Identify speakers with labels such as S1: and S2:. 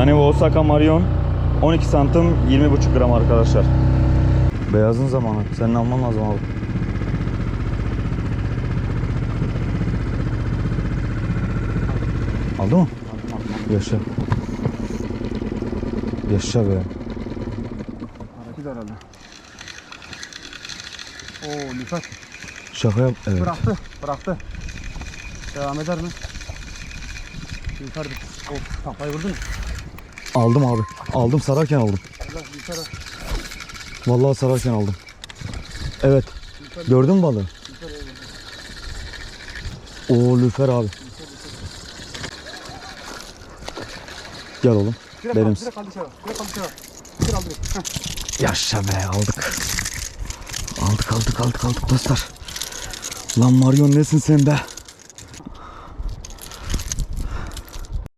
S1: Bu Osaka Marion 12 santim 20,5 gram arkadaşlar. Beyazın zamanı. Senin alman lazım abi. Aldı mı? Yaşa. Yaşa be.
S2: Hareket herhalde. Oo lüfer.
S1: Şaka yap. Evet.
S2: Bıraktı. Bıraktı. Devam eder mi? Bir. Of kafayı vurdun mu?
S1: Aldım abi. Aldım sararken aldım. Vallahi sararken aldım. Evet. Gördün mü balığı? Oo lüfer abi. Gel oğlum. Benim. Yaşa be aldık. Aldık aldık aldık aldık dostlar. Lan Marion nesin sen be?